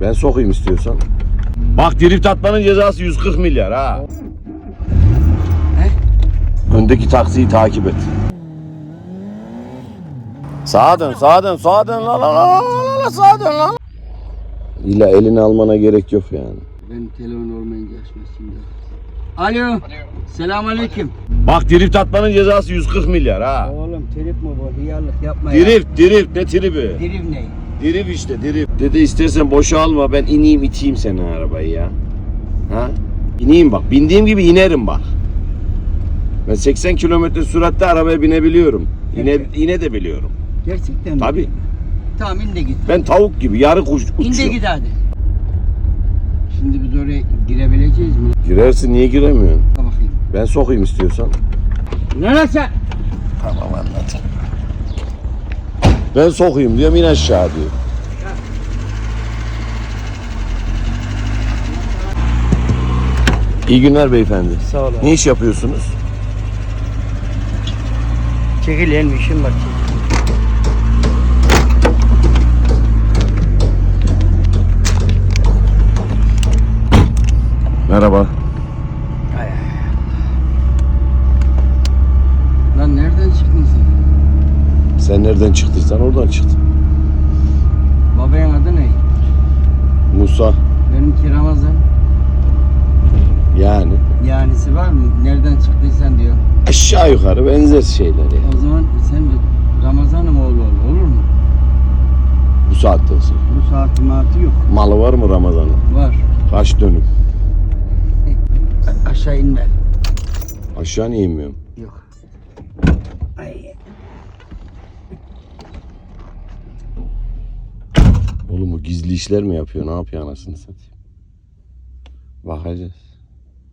Ben sokayım istiyorsan. Bak drift atmanın cezası 140 milyar ha. Öndeki taksiyi takip et. Sağa dön, sağa dön, sağa dön. La la la la la la sağa dön la. İlla elini almana gerek yok yani. Ben telefon olmayınca açmaz şimdi. Alo. Selam aleyküm. Bak drift atmanın cezası 140 milyar ha. Oğlum trip mi bu? Hıyarlık yapma ya. Drift, drift ne tribi? Drift ne? Drift işte drift. Dede istersen boşa alma ben ineyim iteyim seni arabayı ya. Ha? İneyim bak. Bindiğim gibi inerim bak. Ben 80 kilometre süratte arabaya binebiliyorum. İne, ine de biliyorum. Gerçekten mi? Tabii. Tamam in de git. Ben tavuk gibi yarı kuş İn de uçuyorum. git hadi. Şimdi biz oraya girebileceğiz mi? Girersin niye giremiyorsun? Bakayım. Ben sokayım istiyorsan. Neresi? Tamam anlat. Ben sokayım diyorum in aşağı diyor. İyi günler beyefendi. Sağ ol abi. Ne iş yapıyorsunuz? Çekil elin işim var. çekil. Merhaba. Ay, ay. Lan nereden çıktın sen? Sen nereden çıktıysan oradan çıktın. Babanın adı ne? Musa. Benimki Ramazan. Yani. Yanisi var mı? Nereden çıktıysan diyor. Aşağı yukarı benzer şeyler ya. O zaman sen de Ramazan'ın oğlu ol, olur mu? Bu saatten sonra. Bu saati maati yok. Malı var mı Ramazan'ın? Var. Kaç dönüm? Aşağı inme. Aşağı niye inmiyorum? Yok. Ay. Oğlum bu gizli işler mi yapıyor? Ne yapıyor anasını satayım? Bakacağız.